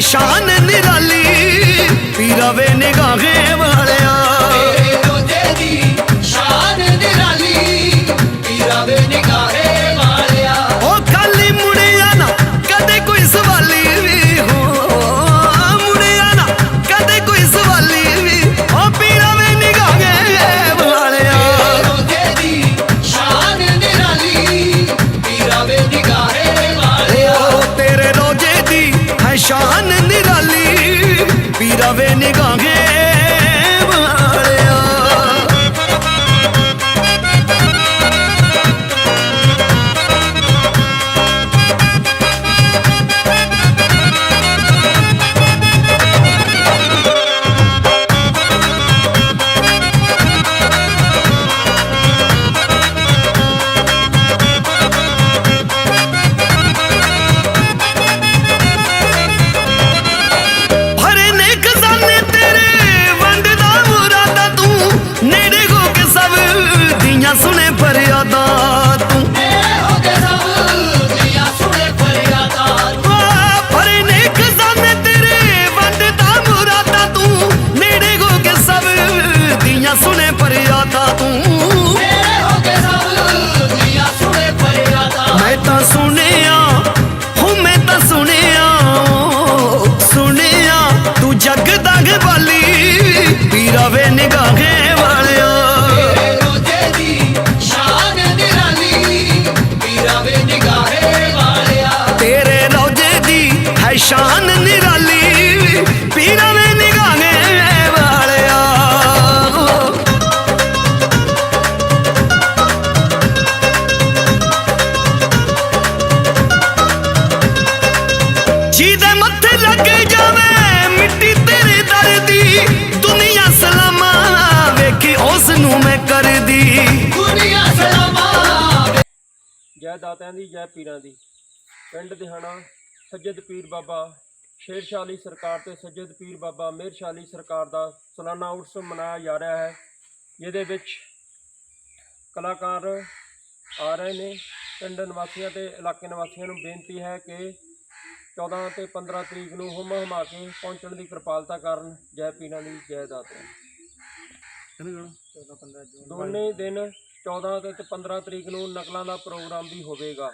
ਸ਼ਾਨ ਨਿਰਾਲੀ ਪੀਰਾ ਵੇ ਸੁਣੇ ਫਰਿਆਦਾ ਤੂੰ। ਮੇਰੇ ਹੋ ਕੇ ਸਭ ਦੀਆਂ ਸੁਣੇ ਫਰਿਆਦਾਂ ਮੈਂ ਤਾਂ ਸੁਣਿਆ ਜੈ ਦਾਤਿਆਂ ਦੀ ਜੈ ਪੀਰਾਂ ਦੀ। ਪਿੰਡ ਦਿਹਾਣਾ ਸੱਜਦ ਪੀਰ ਬਾਬਾ ਸ਼ੇਰ ਸ਼ਾਹ ਅਲੀ ਸਰਕਾਰ ਤੇ ਸੱਜਦ ਪੀਰ ਬਾਬਾ ਮਿਹਰ ਸ਼ਾਹ ਅਲੀ ਸਰਕਾਰ ਦਾ ਸਾਲਾਨਾ ਉਰਸ ਮਨਾਇਆ ਜਾ ਰਿਹਾ ਹੈ ਜਿਹਦੇ ਵਿੱਚ ਕਲਾਕਾਰ ਆ ਰਹੇ ਨੇ। ਪਿੰਡ ਨਿਵਾਸੀਆਂ ਤੇ ਇਲਾਕੇ ਨਿਵਾਸੀਆਂ ਨੂੰ ਬੇਨਤੀ ਹੈ ਕਿ 14 ਤੇ 15 ਤਰੀਕ ਨੂੰ ਹੁਮ ਹਮਾ ਕੇ ਪਹੁੰਚਣ ਦੀ ਕਿਰਪਾਲਤਾ ਕਰਨ। ਜੈ ਪੀਰਾਂ ਦੀ ਜੈ ਦਾਤਿਆਂ ਦੋਨੇ ਦਿਨ 14 ਤੇ 15 ਤਰੀਕ ਨੂੰ ਨਕਲਾਂ ਦਾ ਪ੍ਰੋਗਰਾਮ ਵੀ ਹੋਵੇਗਾ।